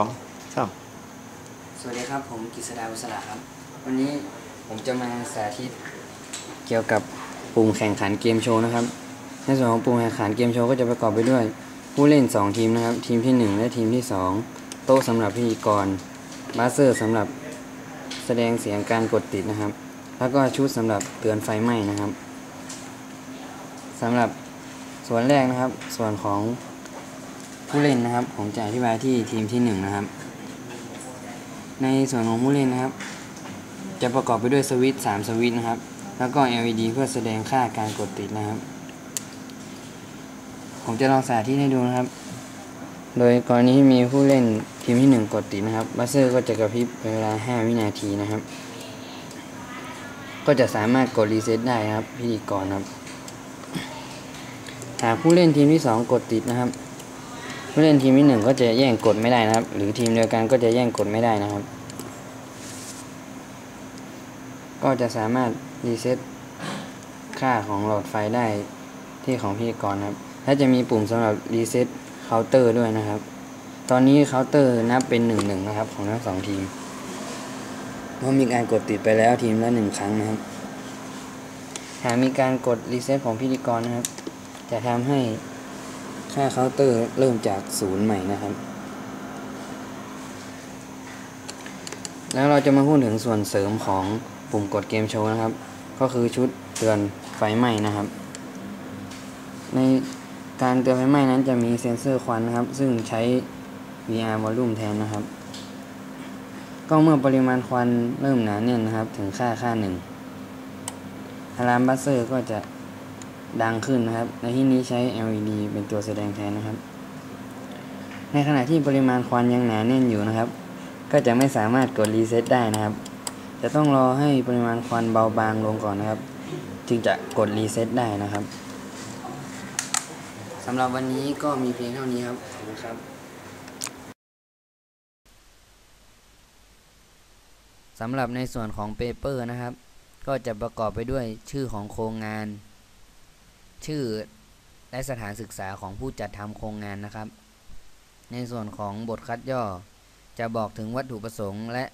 สองสามสวัสดีครับ ผมกฤษดาบุษราครับ วันนี้ผมจะมาสาธิตเกี่ยวกับปุ่มแข่งขันเกมโชว์นะครับ ในส่วนของปุ่มแข่งขันเกมโชว์ก็จะประกอบไปด้วย ผู้เล่น 2 ทีมนะครับ ทีมที่ 1 และทีมที่ 2 โต๊ะสำหรับพิธีกรบาสเซอร์สำหรับแสดงเสียงการกดติดนะครับ แล้วก็ชุดสำหรับเตือนไฟไหม้นะครับสำหรับส่วนแรกนะครับ ส่วนของ ผู้เล่นนะครับ ผมจะอธิบายที่ทีมที่1นะครับ ในส่วนของผู้เล่นนะครับ จะประกอบไปด้วยสวิตช์3สวิตช์นะครับ แล้วก็ LED เพื่อแสดงค่าการกดติดนะครับ ผมจะลองสาธิตให้ดูนะครับ โดยกรณีที่มีผู้เล่นทีมที่ 1 กดติดนะครับบัสเซอร์ก็จะกระพริบเป็นเวลา 5 วินาทีนะครับ ก็จะสามารถกดรีเซ็ตได้ครับพิธีกรครับหากผู้เล่นทีมที่ 2 กดติดนะครับ ผู้เล่นทีมที่หนึ่งก็จะแย่งกดไม่ได้นะครับ หรือทีมเดียวกันก็จะแย่งกดไม่ได้นะครับ ก็จะสามารถรีเซ็ตค่าของหลอดไฟได้ที่ของพิธีกรครับ และจะมีปุ่มสำหรับรีเซ็ตเคาน์เตอร์ด้วยนะครับ ตอนนี้เคาน์เตอร์นับเป็นหนึ่งหนึ่งนะครับ ของทั้งสองทีมเพราะมีการกดติดไปแล้วทีมละหนึ่งครั้งนะครับ หากมีการกดรีเซ็ตของพิธีกรนะครับ จะทำให้ ค่าเคาน์เตอร์เริ่มจากศูนย์ใหม่นะครับ แล้วเราจะมาพูดถึงส่วนเสริมของปุ่มกดเกมโชว์นะครับ ก็คือชุดเตือนไฟไหม้นะครับ ในการเตือนไฟไหม้นั้นจะมีเซ็นเซอร์ควันนะครับ ซึ่งใช้ VR volume แทนนะครับ ก็เมื่อปริมาณควันเริ่มหนาแน่นนะครับ ถึงค่าค่าหนึ่งอะลามบัสเซอร์ก็จะ ดังขึ้นนะครับ ในที่นี้ใช้ LED เป็นตัวแสดงแทนนะครับ ในขณะที่ปริมาณควันยังหนาแน่นอยู่นะครับ ก็จะไม่สามารถกดรีเซ็ตได้นะครับ จะต้องรอให้ปริมาณควันเบาบางลงก่อนนะครับ จึงจะกดรีเซ็ตได้นะครับสำหรับวันนี้ก็มีเพียงเท่านี้ครับขอบคุณครับสำหรับในส่วนของเปเปอร์นะครับ ก็จะประกอบไปด้วยชื่อของโครงงาน ชื่อและสถานศึกษาของผู้จัดทำโครงงานนะครับ ในส่วนของบทคัดย่อ จะบอกถึงวัตถุประสงค์ และ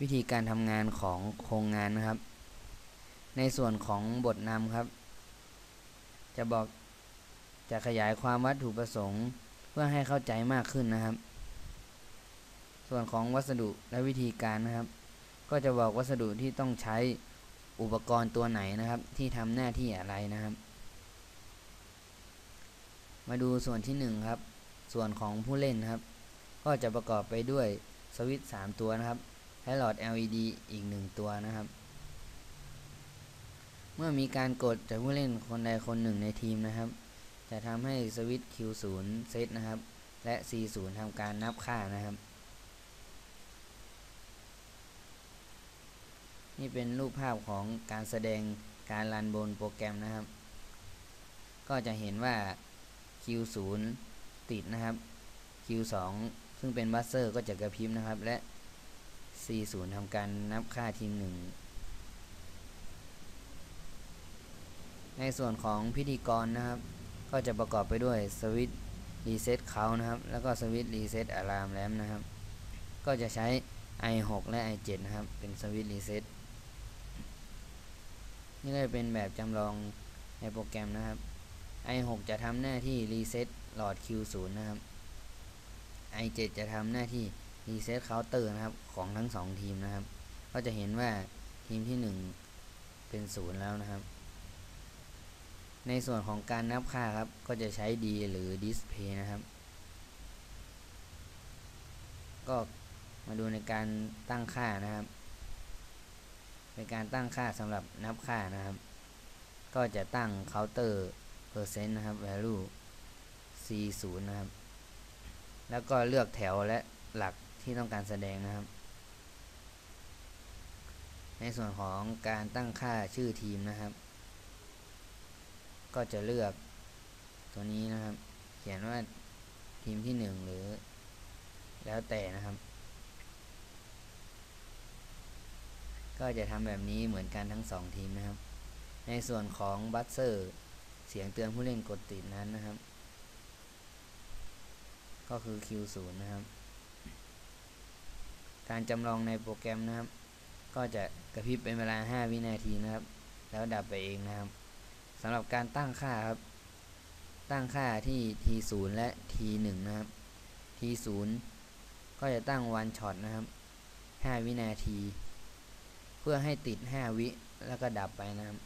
วิธีการทำงานของโครงงานนะครับ ในส่วนของบทนำครับ จะบอกจะขยายความวัตถุประสงค์เพื่อให้เข้าใจมากขึ้นนะครับ ส่วนของวัสดุและวิธีการนะครับ ก็จะบอกวัสดุที่ต้องใช้อุปกรณ์ตัวไหนนะครับ ที่ทำหน้าที่อะไรนะครับ มาดูส่วนที่ 1 ครับ ส่วนของผู้เล่นครับ ก็จะประกอบไปด้วยสวิตช์3ตัวนะครับ และหลอด LED อีก 1 ตัวนะครับ เมื่อมีการกดจากผู้เล่นคนใดคนหนึ่งในทีมนะครับ จะทำให้สวิตช์ Q0 เซตนะครับ และ C0 ทำการนับค่านะครับ นี่เป็นรูปภาพของการแสดงการรันบนโปรแกรมนะครับ ก็จะเห็นว่า Q0 ติดนะครับ Q2 ซึ่งเป็นบัสเซอร์ก็จะกระพริบนะครับ และ C0 ทำการนับค่าทีมหนึ่งในส่วนของพิธีกรนะครับ ก็จะประกอบไปด้วยสวิตช์รีเซ็ตเขานะครับ แล้วก็สวิตช์รีเซ็ตอะลามแลมนะครับ ก็จะใช้ i6 และ i7 นะครับ เป็นสวิตช์รีเซ็ตนี่ก็จะเป็นแบบจำลองในโปรแกรมนะครับ i6 จะทำหน้าที่รีเซ็ตหลอด Q0 นะครับ i7 จะทำหน้าที่รีเซ็ตเคาน์เตอร์นะครับ ของทั้งสองทีมนะครับ ก็จะเห็นว่าทีมที่ 1 เป็นศูนย์แล้วนะครับ ในส่วนของการนับค่าครับ ก็จะใช้ D หรือ Display นะครับ ก็มาดูในการตั้งค่านะครับ เป็นการตั้งค่าสำหรับนับค่านะครับ ก็จะตั้ง counter percent นะครับ value c 0นะครับ แล้วก็เลือกแถวและหลักที่ต้องการแสดงนะครับ ในส่วนของการตั้งค่าชื่อทีมนะครับ ก็จะเลือกตัวนี้นะครับ เขียนว่าทีมที่ 1 หรือ แล้วแต่นะครับ ก็จะทำแบบนี้เหมือนกันทั้ง 2 ทีมนะครับ ในส่วนของบัสเซอร์ เสียงเตือนผู้เล่นกดติดนั้นนะครับ ก็คือ Q0 นะครับ การจำลองในโปรแกรมนะครับ ก็จะกระพริบเป็นเวลา 5 วินาทีนะครับ แล้วดับไปเองนะครับสำหรับการตั้งค่าครับ ตั้งค่าที่ t0 และ t1 นะครับ t0 ก็จะตั้งวันช็อตนะครับ 5 วินาที เพื่อให้ติด 5 วิแล้วก็ดับไปนะครับ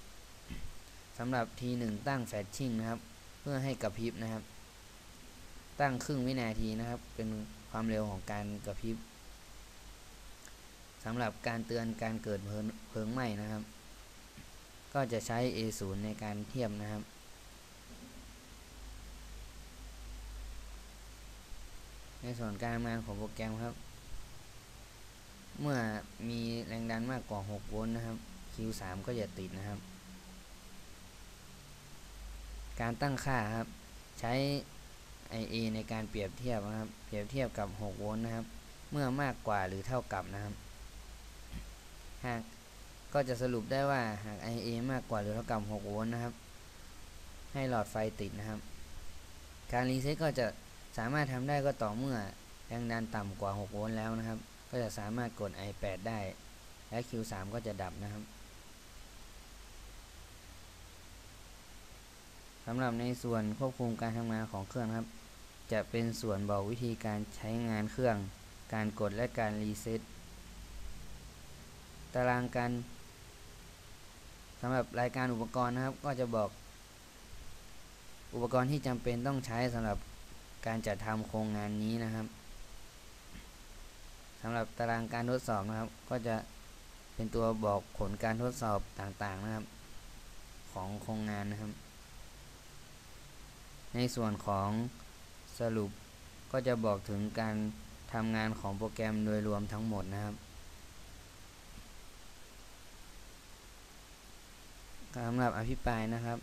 สำหรับ t1 ตั้งแฟชชิ่งนะครับ เพื่อให้กระพริบนะครับ ตั้งครึ่งวินาทีนะครับ เป็นความเร็วของการกระพริบสำหรับการเตือนการเกิดเพลิงเพลิงไหม้นะครับ ก็จะใช้ A0 ในการเทียบนะครับในส่วนการทำงานของโปรแกรมครับ เมื่อมีแรงดันมากกว่า 6 โวลต์นะครับ Q3 ก็จะติดนะครับ การตั้งค่าครับ ใช้ IA ในการเปรียบเทียบนะครับ เปรียบเทียบกับ 6 โวลต์นะครับ เมื่อมากกว่าหรือเท่ากับนะครับ หากก็จะสรุปได้ว่าหาก IA มากกว่าหรือเท่ากับ 6 โวลต์นะครับ ให้หลอดไฟติดนะครับ การรีเซ็ตก็จะสามารถทำได้ก็ต่อเมื่อแรงดันต่ำกว่า 6 โวลต์แล้วนะครับ ก็จะสามารถกด i8 ได้ และ Q3 ก็จะดับนะครับ สำหรับในส่วนควบคุมการทำงานของเครื่องครับ จะเป็นส่วนบอกวิธีการใช้งานเครื่อง การกดและการรีเซ็ตตารางการสำหรับรายการอุปกรณ์นะครับ ก็จะบอก อุปกรณ์ที่จำเป็นต้องใช้สำหรับการจัดทำโครงงานนี้นะครับสำหรับตารางการทดสอบนะครับ ก็จะเป็นตัวบอกผลการทดสอบต่างๆนะครับ ของโครงงานนะครับ ในส่วนของสรุปก็จะบอกถึงการทำงานของโปรแกรมโดยรวมทั้งหมดนะครับสำหรับอภิปรายนะครับ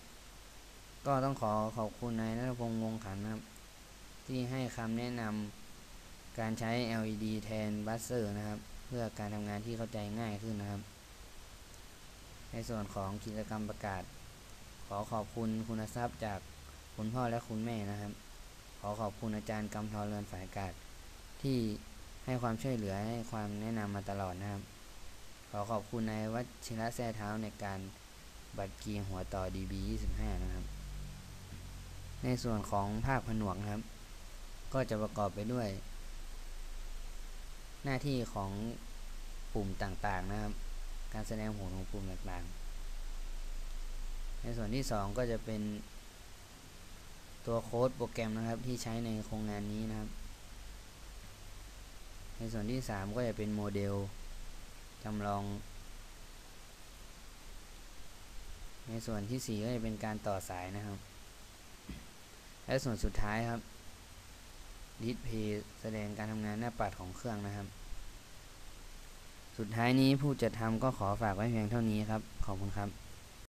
ก็ต้องขอขอบคุณนายนัทพงษ์วงขันนะครับ ที่ให้คำแนะนำการใช้ LED แทนบัสเซอร์นะครับ เพื่อการทำงานที่เข้าใจง่ายขึ้นนะครับ ในส่วนของกิจกรรมประกาศ ขอขอบคุณคุณทรัพย์จาก คุณพ่อและคุณแม่นะครับ ขอขอบคุณอาจารย์กำทรเรือนฝ่ายอากาศที่ให้ความช่วยเหลือให้ความแนะนำมาตลอดนะครับ ขอขอบคุณนายวัชิระแท้เท้าในการบัตรกียร์หัวต่อ DB25 นะครับ ในส่วนของภาคผนวกนะครับ ก็จะประกอบไปด้วย หน้าที่ของปุ่มต่างๆนะครับ การแสดงผลของปุ่มต่างๆ ในส่วนที่ 2 ก็จะเป็น ตัวโค้ดโปรแกรมนะครับที่ใช้ในโครงงานนี้นะครับ ในส่วนที่ 3 ก็จะเป็นโมเดลจำลอง ในส่วนที่ 4 ก็จะเป็นการต่อสายนะครับ และส่วนสุดท้ายครับดิสเพย์แสดงการทำงานหน้าปัดของเครื่องนะครับ สุดท้ายนี้ผู้จัดทำก็ขอฝากไว้เพียงเท่านี้ครับ ขอบคุณครับ